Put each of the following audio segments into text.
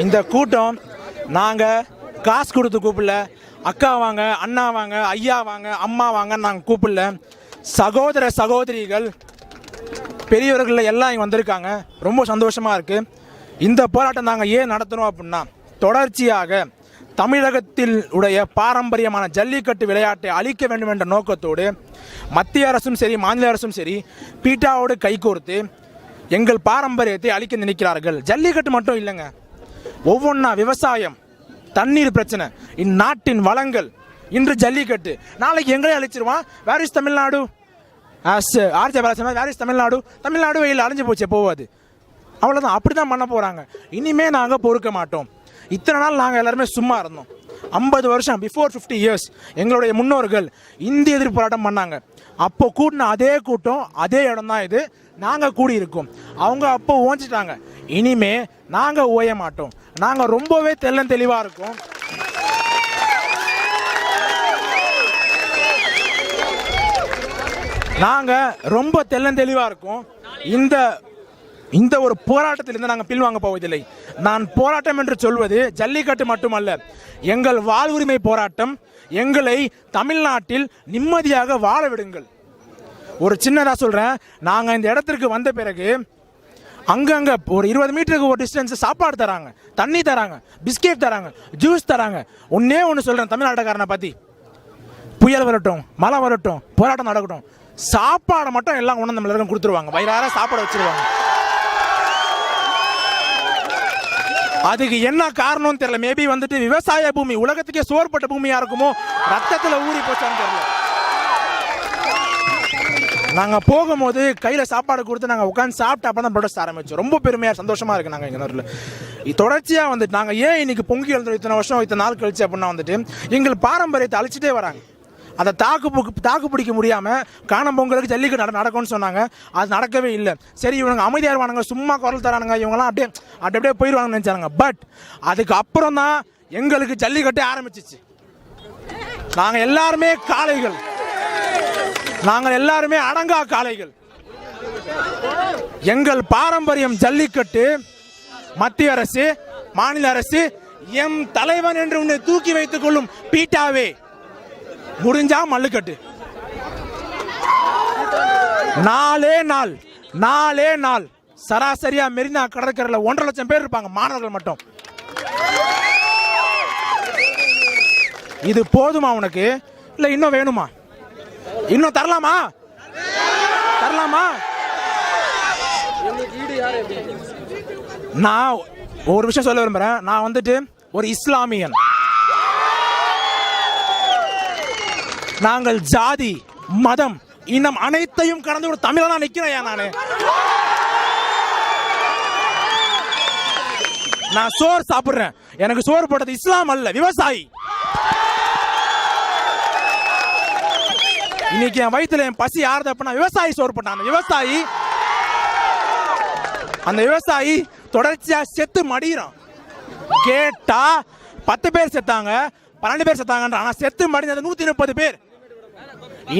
இந்த கூட்டம் நாங்கள் காசு கொடுத்து கூப்பிடல. அக்கா வாங்க அண்ணா வாங்க ஐயா வாங்க அம்மா வாங்க நாங்கள் கூப்பிடல. சகோதர சகோதரிகள் பெரியவர்கள் எல்லாம் இங்கே வந்திருக்காங்க. ரொம்ப சந்தோஷமாக இருக்குது இந்த போராட்டம் நாங்கள் ஏன் நடத்தணும் அப்படின்னா தொடர்ச்சியாக தமிழகத்தில் உடைய பாரம்பரியமான ஜல்லிக்கட்டு விளையாட்டை அழிக்க வேண்டும் என்ற நோக்கத்தோடு மத்திய அரசும் சரி மாநில அரசும் சரி பீட்டாவோடு கைகோர்த்து எங்கள் பாரம்பரியத்தை அழிக்க நினைக்கிறார்கள். ஜல்லிக்கட்டு மட்டும் இல்லைங்க. ஒவ்வொன்றா விவசாயம் தண்ணீர் பிரச்சனை இந்நாட்டின் வளங்கள். இன்று ஜல்லிக்கட்டு. நாளைக்கு எங்களே அழிச்சிருவான் where is Tamil Nadu? As RJ Balasan where is Tamil Nadu? Tamil Nadu வெயில் அழிஞ்சு போச்சு போவாது. அவ்வளோதான் அப்படி தான் பண்ண போகிறாங்க இனிமே நாங்கள் பொறுக்க மாட்டோம். இத்தனை நாள் நாங்கள் எல்லாருமே சும்மா இருந்தோம். ஐம்பது வருஷம் பிஃபோர் ஃபிஃப்டி இயர்ஸ் எங்களுடைய முன்னோர்கள் இந்திய எதிர்ப்பு போராட்டம் பண்ணாங்க. அப்போ கூட்டின அதே கூட்டம் அதே இடம் தான் இது. நாங்கள் கூடி இருக்கோம் அவங்க அப்போ ஓஞ்சிட்டாங்க. இனிமே நாங்கள் ஓய மாட்டோம். நாங்கள் ரொம்பவே தெல்லம் தெளிவாக இருக்கோம். நாங்கள் ரொம்ப தெள்ளன் தெளிவாக இருக்கோம். இந்த இந்த ஒரு போராட்டத்திலிருந்து நாங்கள் பின்வாங்க போவதில்லை. நான் போராட்டம் என்று சொல்வது ஜல்லிக்கட்டு மட்டுமல்ல. எங்கள் வாழ்வுரிமை போராட்டம் எங்களை தமிழ்நாட்டில் நிம்மதியாக வாழ விடுங்கள். ஒரு சின்னதாக சொல்கிறேன் நாங்கள் இந்த இடத்திற்கு வந்த பிறகு அங்கங்கே ஒரு இருபது மீட்டருக்கு ஒரு டிஸ்டன்ஸ் சாப்பாடு தராங்க தண்ணி தராங்க பிஸ்கெட் தராங்க ஜூஸ் தராங்க. ஒன்றே ஒன்று சொல்கிறேன் தமிழ்நாட்டுக்காரனை பற்றி புயல் வரட்டும் மழை வரட்டும் போராட்டம் நடக்கட்டும். சாப்பாடை மட்டும் எல்லாம் கொண்டு நம்ம எல்லாருக்கும் கொடுத்துருவாங்க. வயிறார சாப்பாடு வச்சிருவாங்க. அதுக்கு என்ன காரணம்னு தெரியல. மேபி வந்துட்டு விவசாய பூமி உலகத்துக்கே சோர்பட்ட பூமியாக இருக்குமோ ரத்தத்தில் ஊறி போச்சான்னு தெரியல. நாங்கள் போகும்போது கையில் சாப்பாடு கொடுத்து நாங்கள் உட்காந்து சாப்பிட்டு அப்போ தான் ப்ரொடக்ட் ஆரம்பிச்சோம். ரொம்ப பெருமையாக சந்தோஷமாக இருக்குது நாங்கள் எங்கள் நடுவில். தொடர்ச்சியாக வந்துட்டு நாங்கள் ஏன் இன்னைக்கு பொங்கி எழுந்தோம்? இத்தனை வருஷம் இத்தனை நாள் கழிச்சு அப்படின்னா வந்துட்டு எங்கள் பாரம்பரியத்தை அழிச்சிட்டே வராங்க. அதை தாக்கு தாக்கு பிடிக்க முடியாமல் காணும் பொங்கலுக்கு ஜல்லிக்கட்டு நட நடக்கும்னு சொன்னாங்க. அது நடக்கவே இல்லை. சரி இவங்க அமைதியாக இருவானுங்க சும்மா குரல் தரானுங்க இவங்கெல்லாம் அப்படியே அப்படி அப்படியே போயிடுவாங்கன்னு நினைச்சாங்க பட் அதுக்கு அப்புறம் தான் எங்களுக்கு ஜல்லிக்கட்டே ஆரம்பிச்சிச்சு. நாங்கள் எல்லாருமே காளைகள். நாங்கள் எல்லாருமே அடங்கா காளைகள். எங்கள் பாரம்பரியம் ஜல்லிக்கட்டு மத்திய அரசு மாநில அரசு எம் தலைவன் என்று உன்னை தூக்கி வைத்துக் கொள்ளும் பீட்டாவே. முடிஞ்சா மல்லுக்கட்டு. நாலே நாள் நாலே நாள் சராசரியா மெரினா கடற்கரையில் ஒன்றரை லட்சம் பேர் இருப்பாங்க மாணவர்கள் மட்டும். இது போதுமா உனக்கு? இல்லை இன்னும் வேணுமா? இன்னும் தரலாமா? தரலாமா? நான் ஒரு விஷயம் சொல்ல விரும்புறேன். நான் வந்துட்டு ஒரு இஸ்லாமியன். நாங்கள் ஜாதி மதம் இனம் அனைத்தையும் கடந்து ஒரு தமிழனா நிக்கிறேன் நானு? நான் சோறு சாப்பிடுறேன். எனக்கு சோறு போட்டது இஸ்லாம் அல்ல விவசாயி. இன்னைக்கு என் வயிற்றுல என் பசி யார் அப்படின்னா விவசாயி சோறு போட்டான். அந்த விவசாயி அந்த விவசாயி தொடர்ச்சியா செத்து மடிகிறான் கேட்டா பத்து பேர் செத்தாங்க பன்னெண்டு பேர் செத்தாங்கன்ற ஆனா செத்து மடிஞ்சது நூத்தி முப்பது பேர்.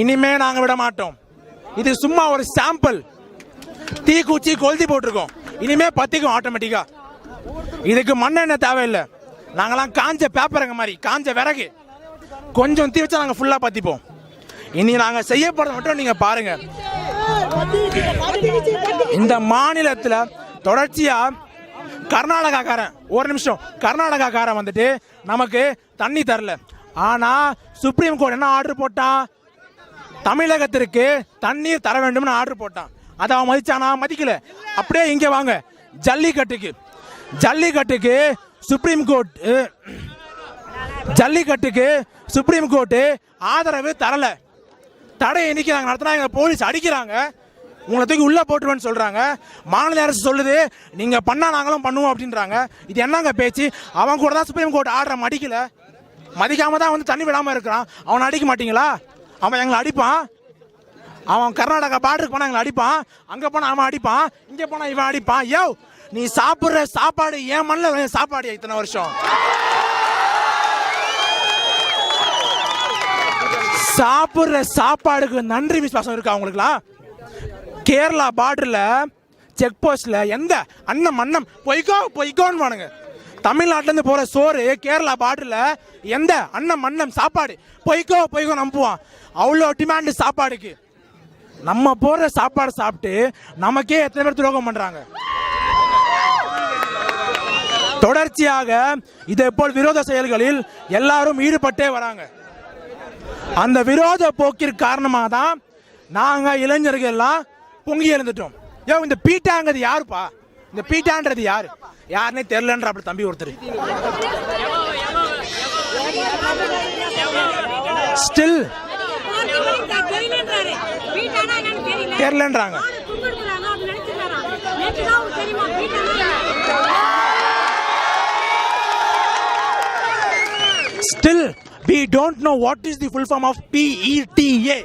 இனிமே நாங்க விட மாட்டோம். இது சும்மா ஒரு சாம்பிள் தீக்குச்சி கொளுத்தி போட்டிருக்கோம். இனிமே பத்திக்கும் ஆட்டோமேட்டிக்கா இதுக்கு மண்ணெண்ணெய் தேவையில்லை. நாங்களாம் காஞ்ச பேப்பருங்க மாதிரி காஞ்ச விறகு. கொஞ்சம் தீ வச்சா நாங்கள் ஃபுல்லாக பற்றிப்போம் இனி நாங்கள் செய்ய மட்டும் நீங்கள் பாருங்கள் இந்த மாநிலத்தில் தொடர்ச்சியாக கர்நாடகாக்காரன் ஒரு நிமிஷம். கர்நாடகாக்காரன் வந்துட்டு நமக்கு தண்ணி தரல. ஆனால் சுப்ரீம் கோர்ட் என்ன ஆர்டர் போட்டான் தமிழகத்திற்கு தண்ணீர் தர வேண்டும்னு ஆர்டர் போட்டான். அதை அவன் மதிச்சானா? மதிக்கல. அப்படியே இங்கே வாங்க. ஜல்லிக்கட்டுக்கு. ஜல்லிக்கட்டுக்கு சுப்ரீம் கோர்ட் ஜல்லிக்கட்டுக்கு சுப்ரீம் கோர்ட்டு ஆதரவு தரலை. தடையை நிற்கிறாங்க நடத்தினா எங்க போலீஸ் அடிக்கிறாங்க. உங்களை தூக்கி உள்ளே போட்டுருவேன்னு சொல்கிறாங்க மாநில அரசு சொல்லுது நீங்கள் பண்ணால் நாங்களும் பண்ணுவோம் அப்படின்றாங்க. இது என்னங்க பேச்சு? அவன் கூட தான் சுப்ரீம் கோர்ட் ஆர்டரை மடிக்கல. மதிக்காம தான் வந்து தண்ணி விடாமல் இருக்கிறான். அவனை அடிக்க மாட்டிங்களா? அவன் எங்களை அடிப்பான். அவன் கர்நாடகா பார்டருக்கு போனால் எங்களை அடிப்பான். அங்கே போனால் அவன் அடிப்பான். இங்கே போனால் இவன் அடிப்பான். யோ நீ சாப்பிட்ற சாப்பாடு ஏன் மண்ணில் சாப்பாடு இத்தனை வருஷம். சாப்பிட்ற சாப்பாடுக்கு நன்றி விசுவாசம் இருக்கா அவங்களுக்குலாம் கேரளா பார்டரில் செக் போஸ்ட்டில் எந்த அண்ணம் அண்ணம் பொய்க்கோ பொய்க்கோன்னு வானுங்க தமிழ்நாட்டிலேருந்து போகிற சோறு கேரளா பார்டரில் எந்த அன்னம் மன்னம் சாப்பாடு பொய்க்கோ பொய்க்கோ நம்புவான் அவ்வளோ டிமாண்டு சாப்பாடுக்கு. நம்ம போடுற சாப்பாடு சாப்பிட்டு நமக்கே எத்தனை பேர் துரோகம் பண்ணுறாங்க தொடர்ச்சியாக இதே போல் விரோத செயல்களில் எல்லாரும் ஈடுபட்டே வராங்க. அந்த விரோத போக்கிற்கு காரணமாக தான் நாங்கள் இளைஞர்கள் எல்லாம் பொங்கி எழுந்துட்டோம். ஏ இந்த பீட்டாங்கிறது யாருப்பா? இந்த பீட்டான்றது யாரு? யாருன்னே தெரிலன்ற அப்படி தம்பி ஒருத்தர். Still தெரிலன்றாங்க still we don't know what is the full form of PETA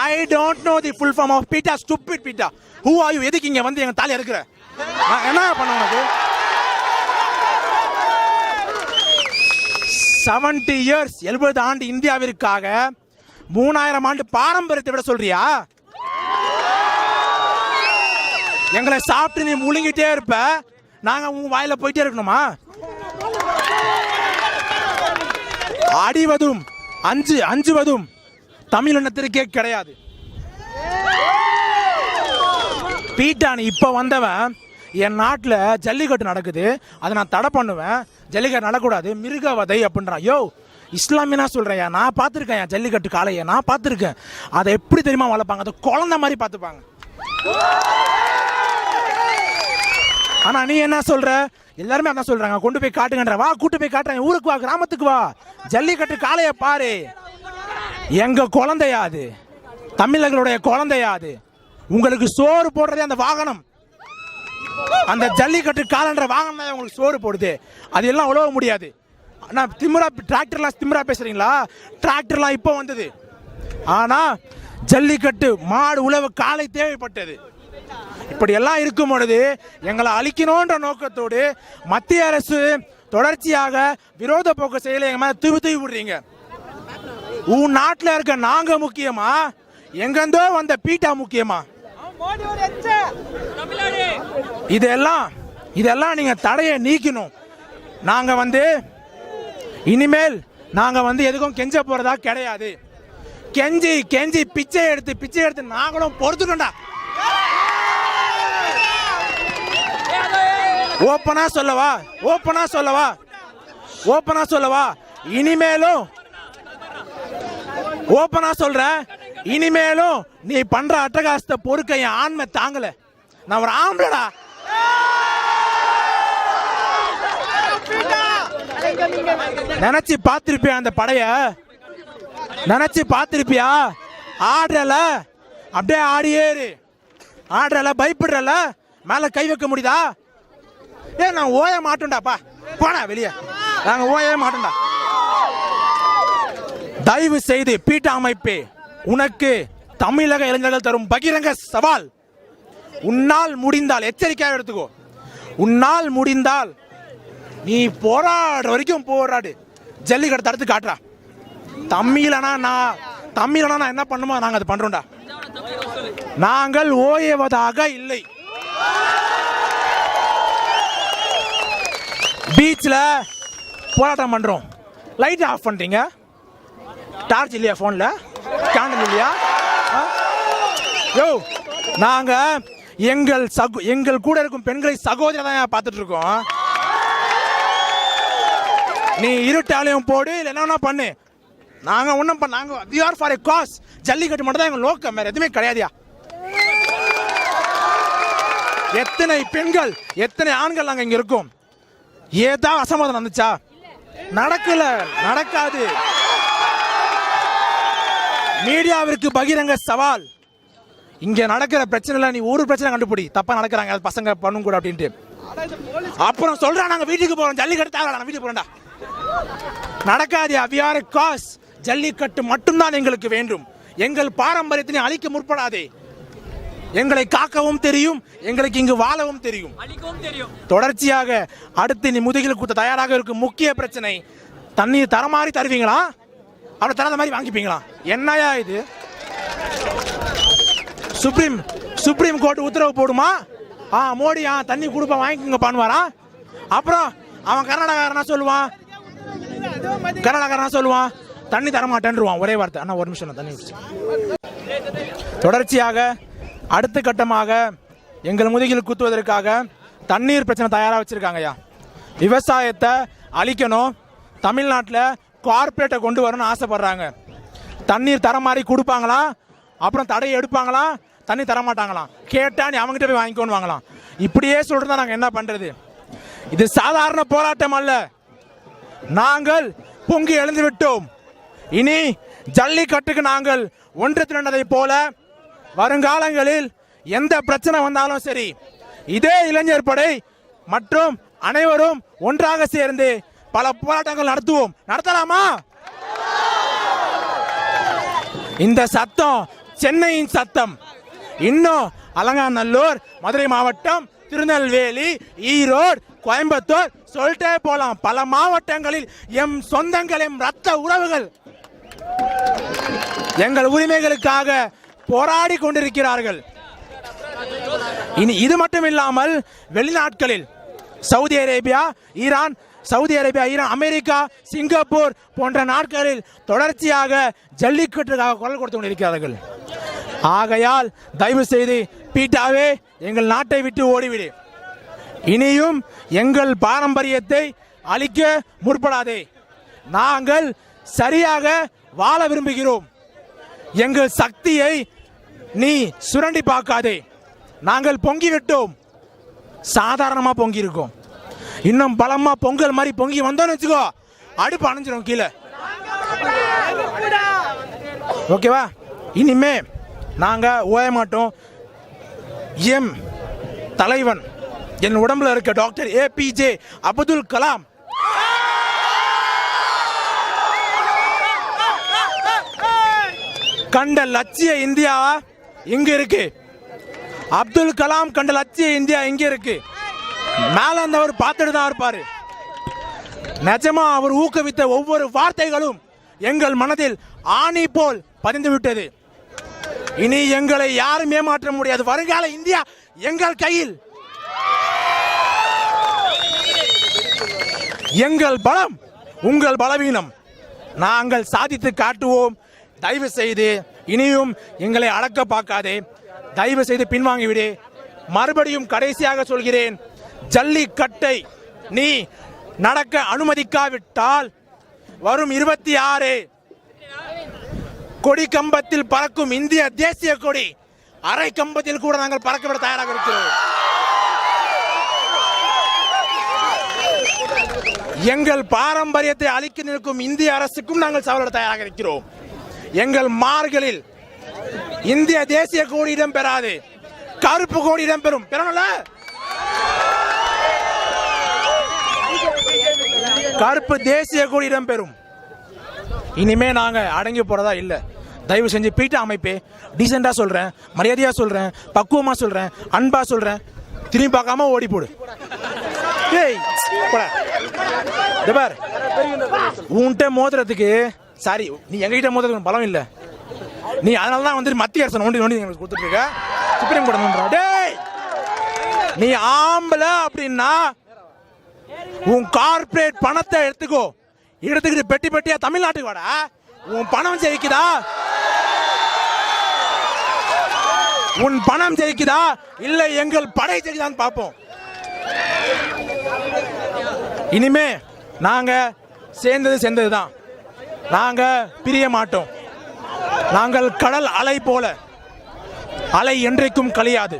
I don't know the full form of PETA stupid PETA who are you எதுக்கு இங்க வந்து எங்க தாலி இருக்கிற என்ன பண்ண உனக்கு? செவன்டி இயர்ஸ் எழுபது ஆண்டு இந்தியாவிற்காக மூணாயிரம் ஆண்டு பாரம்பரியத்தை விட சொல்றியா? எங்களை சாப்பிட்டு நீ முழுங்கிட்டே இருப்ப. நாங்க உன் வாயில போயிட்டே இருக்கணுமா? அடிவதும் அஞ்சு அஞ்சுவதும் தமிழினத்திற்கே கிடையாது. பீட்டானி இப்போ வந்தவன் என் நாட்டில் ஜல்லிக்கட்டு நடக்குது அதை நான் தடை பண்ணுவேன். ஜல்லிக்கட்டு நடக்கூடாது மிருகவதை அப்படின்றான். யோ இஸ்லாமியனா சொல்றேன் நான் பார்த்துருக்கேன் ஜல்லிக்கட்டு காலையை நான் பார்த்துருக்கேன். அதை எப்படி தெரியுமா வளர்ப்பாங்க? அதை குழந்தை மாதிரி பார்த்துப்பாங்க. ஆனால் நீ என்ன சொல்கிற எல்லாருமே அதான் சொல்றாங்க கொண்டு போய் காட்டுங்கன்ற. வா கூட்டு போய் காட்டுறேன் ஊருக்கு வா கிராமத்துக்கு வா. ஜல்லிக்கட்டு காளைய பாரு. எங்க குழந்தையா அது? தமிழர்களுடைய குழந்தையா அது? உங்களுக்கு சோறு போடுறதே அந்த வாகனம். அந்த ஜல்லிக்கட்டு காலன்ற வாகனம் தான் உங்களுக்கு சோறு போடுது. அது எல்லாம் உழவ முடியாது. ஆனா திமிரா டிராக்டர்லாம் திமிரா பேசுறீங்களா? டிராக்டர்லாம் இப்போ வந்தது. ஆனா ஜல்லிக்கட்டு மாடு உழவு காலை தேவைப்பட்டது. இப்படி எல்லாம் இருக்கும் பொழுது எங்களை அழிக்கணுன்ற நோக்கத்தோடு மத்திய அரசு தொடர்ச்சியாக விரோத போக்கு செயலை எங்க மேலே தூவி தூவி விடுறீங்க உன் நாட்டில் இருக்க நாங்க முக்கியமா? எங்கேருந்தோ வந்த பீட்டா முக்கியமா? இதெல்லாம் இதெல்லாம் நீங்க தடையை நீக்கணும். நாங்க வந்து இனிமேல் நாங்க வந்து எதுக்கும் கெஞ்ச போறதா கிடையாது. கெஞ்சி கெஞ்சி பிச்சை எடுத்து பிச்சை எடுத்து நாங்களும் பொறுத்துக்கண்டா ஓப்பனா சொல்லவா? ஓப்பனா சொல்லவா? ஓப்பனா சொல்லவா? இனிமேலும். ஓப்பனா சொல்ற? இனிமேலும் நீ பண்ற அட்டகாசத்தை பொறுக்க என் ஆண்மை தாங்கல. நான் ஒரு ஆம்பளடா. நினைச்சு பார்த்திருப்பியா அந்த படைய? நினைச்சு பார்த்திருப்பியா? ஆடுறல? அப்படியே ஆடியே ஆடுறல? பயப்படுறல? மேல கை வைக்க முடியுதா? ஏ நான் ஓய மாட்டோம்டாப்பா போனா வெளியே. நாங்க ஓயவே மாட்டோம்டா. தயவு செய்து பீட்ட அமைப்பே உனக்கு தமிழக இளைஞர்கள் தரும் பகிரங்க சவால். உன்னால் முடிந்தால் எச்சரிக்கையாக எடுத்துக்கோ. உன்னால் முடிந்தால் நீ போராடுற வரைக்கும் போராடு. ஜல்லிக்கட்டை தடுத்து காட்டுறா. தமிழனா நான் தமிழனா நான் என்ன பண்ணுமோ நாங்க அது பண்றோம்டா. நாங்கள் ஓயவதாக இல்லை. பீச்சில் போராட்டம் பண்ணுறோம் லைட் ஆஃப் பண்ணுறீங்க டார்ச் இல்லையா ஃபோனில் கேண்டில் இல்லையா? ஆ? யோ நாங்கள் எங்கள் சகோ எங்கள் கூட இருக்கும் பெண்களை சகோதரி தான் பார்த்துட்டு இருக்கோம்? நீ இருட்டாலையும் போடு இல்லை என்ன பண்ணு. நாங்கள் ஒன்றும் பண்ண நாங்கள் we are for a cause Jallikattu மட்டும் தான் எங்கள் நோக்கம் வேறு எதுவுமே கிடையாதியா. எத்தனை பெண்கள் எத்தனை ஆண்கள் நாங்கள் இங்கே இருக்கோம்? ஏதாவது அசமாதம் நடந்துச்சா நடக்கல நடக்காது. மீடியாவிற்கு பகிரங்க சவால். இங்க நடக்கிற பிரச்சனைல நீ ஒரு பிரச்சனை கண்டுபிடி. தப்பா நடக்கிறாங்க அது பசங்க பண்ணும் கூட அப்படின்ட்டு. அப்புறம் சொல்கிறேன் நாங்க வீட்டுக்கு போறோம் ஜல்லிக்கட்டு தேவை நான் வீட்டுக்கு போறேன்டா. நடக்காது அவ்வியார காஸ் ஜல்லிக்கட்டு மட்டும்தான் எங்களுக்கு வேண்டும். எங்கள் பாரம்பரியத்தினை அழிக்க முற்படாதே. எங்களை காக்கவும் தெரியும் எங்களுக்கு இங்கு வாழவும் தெரியும். தொடர்ச்சியாக அடுத்து நீ முதுகில் குத்த தயாராக இருக்கும் முக்கிய பிரச்சனை தண்ணீர் தரமாறி தருவீங்களா? அவனை தராத மாதிரி வாங்கிப்பீங்களா? என்னையா இது? சுப்ரீம் சுப்ரீம் கோர்ட் உத்தரவு போடுமா? ஆ மோடி ஆ தண்ணி கொடுப்பா வாங்கிக்கோங்க பண்ணுவாரா அப்புறம் அவன் கர்நாடகாரனா சொல்லுவான் கர்நாடகாரனா சொல்லுவான் தண்ணி தரமாட்டேன்ருவான். ஒரே வார்த்தை. அண்ணா ஒரு நிமிஷம் தண்ணி தொடர்ச்சியாக அடுத்த கட்டமாக எங்கள் முதுகில் குத்துவதற்காக தண்ணீர் பிரச்சனை தயாராக வச்சுருக்காங்கய்யா. விவசாயத்தை அழிக்கணும் தமிழ்நாட்டில் கார்ப்பரேட்டை கொண்டு வரணும்னு ஆசைப்பட்றாங்க. தண்ணீர் தர மாதிரி கொடுப்பாங்களா? அப்புறம் தடையை எடுப்பாங்களா? தண்ணி தர மாட்டாங்களாம் கேட்டால் நீ அவங்ககிட்ட போய் வாங்கிக்கோன்னு வாங்கலாம். இப்படியே சொல்கிறதா நாங்கள் என்ன பண்ணுறது இது சாதாரண போராட்டம் அல்ல. நாங்கள் பொங்கி எழுந்து விட்டோம். இனி ஜல்லிக்கட்டுக்கு நாங்கள் ஒன்று திரண்டதை போல வருங்காலங்களில் எந்த பிரச்சனை வந்தாலும் சரி இதே இளைஞர் படை மற்றும் அனைவரும் ஒன்றாக சேர்ந்து பல போராட்டங்கள் நடத்துவோம். நடத்தலாமா? இந்த சத்தம் சென்னையின் சத்தம். இன்னும் அலங்காநல்லூர் மதுரை மாவட்டம் திருநெல்வேலி ஈரோடு கோயம்புத்தூர் சொல்லிட்டே போலாம். பல மாவட்டங்களில் எம் சொந்தங்கள் எம் ரத்த உறவுகள். எங்கள் உரிமைகளுக்காக போராடி கொண்டிருக்கிறார்கள். இனி இது மட்டும் இல்லாமல் வெளிநாட்களில் Saudi Arabia Iran Saudi Arabia Iran America Singapore போன்ற நாட்களில் தொடர்ச்சியாக ஜல்லிக்கட்டுக்காக குரல் கொடுத்து கொண்டிருக்கிறார்கள். ஆகையால் தயவு செய்து பீட்டாவே எங்கள் நாட்டை விட்டு ஓடிவிடு. இனியும் எங்கள் பாரம்பரியத்தை அழிக்க முற்படாதே. நாங்கள் சரியாக வாழ விரும்புகிறோம். எங்கள் சக்தியை நீ சுரண்டி பார்க்காதே. நாங்கள் பொங்கி விட்டோம் சாதாரணமாக பொங்கி இருக்கோம் இன்னும் பலமாக பொங்கல் மாதிரி பொங்கி வந்தோம்னு வச்சுக்கோ. அடுப்பு அணைஞ்சிரும் கீழே. ஓகேவா? இனிமே நாங்கள் ஓய மாட்டோம். எம். தலைவன். என் உடம்புல இருக்க டாக்டர் ஏபிஜே அப்துல் கலாம். கண்ட லட்சிய இந்தியா இங்க இருக்கு. அப்துல் கலாம் கண்ட லட்சிய இந்தியா இங்க இருக்கு. மேல இருந்தவர் பார்த்துட்டு தான் இருப்பாரு. நிஜமா அவர் ஊக்குவித்த ஒவ்வொரு வார்த்தைகளும் எங்கள் மனதில் ஆணி போல் பதிந்து விட்டது. இனி எங்களை யாரும் ஏமாற்ற முடியாது. வருங்கால இந்தியா எங்கள் கையில். எங்கள் பலம் உங்கள் பலவீனம். நாங்கள் சாதித்து காட்டுவோம். தயவு செய்து இனியும் எங்களை அடக்க பார்க்காதே. தயவு செய்து பின்வாங்கிவிடு. மறுபடியும் கடைசியாக சொல்கிறேன் ஜல்லிக்கட்டை நீ நடக்க அனுமதிக்காவிட்டால் வரும் இருபத்தி ஆறு கொடி கம்பத்தில் பறக்கும் இந்திய தேசிய கொடி அரை கம்பத்தில் கூட நாங்கள் பறக்கவிட தயாராக இருக்கிறோம். எங்கள் பாரம்பரியத்தை அழிக்க நிற்கும் இந்திய அரசுக்கும் நாங்கள் சவாலிட தயாராக இருக்கிறோம். எங்கள் மார்களில் இந்திய தேசிய கோடி இடம் பெறாது. கருப்பு கோடி இடம் பெறும். பெறணும்ல? கருப்பு தேசிய கோடி இடம் பெறும். இனிமே நாங்க அடங்கி போறதா இல்ல. தயவு செஞ்சு பீட்டா அமைப்பே. டீசெண்டா சொல்றேன். மரியாதையா சொல்றேன். பக்குவமா சொல்றேன். அன்பா சொல்றேன். திரும்பி பார்க்காம ஓடி போடு. ஏய் உன்கிட்ட மோதுறதுக்கு சாரி நீ எங்ககிட்ட மோதுறதுக்கு பலம் இல்லை. நீ அதனால தான் வந்துட்டு மத்திய அரசு நோண்டி நோண்டி எங்களுக்கு கொடுத்துட்டு இருக்க. சுப்ரீம் கோர்ட் நோண்டுறா டேய்! நீ ஆம்பளை அப்படின்னா உன் கார்ப்பரேட் பணத்தை எடுத்துக்கோ. எடுத்துக்கிட்டு பெட்டி பெட்டியா தமிழ்நாட்டுக்கு வாடா. உன் பணம் ஜெயிக்குதா? உன் பணம் ஜெயிக்குதா? இல்ல எங்கள் படை ஜெயிக்குதான்னு பார்ப்போம். இனிமே நாங்க சேர்ந்தது சேர்ந்தது தான் நாங்கள் பிரிய மாட்டோம். நாங்கள் கடல் அலை போல. அலை என்றைக்கும் கலையாது.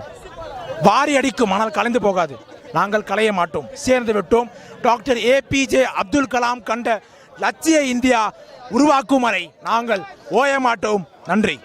வாரி அடிக்கும் ஆனால் கலைந்து போகாது. நாங்கள் கலைய மாட்டோம். சேர்ந்து விட்டோம். டாக்டர் ஏபிஜே அப்துல் கலாம் கண்ட லட்சிய இந்தியா உருவாக்கும் வரை நாங்கள் ஓய மாட்டோம். நன்றி.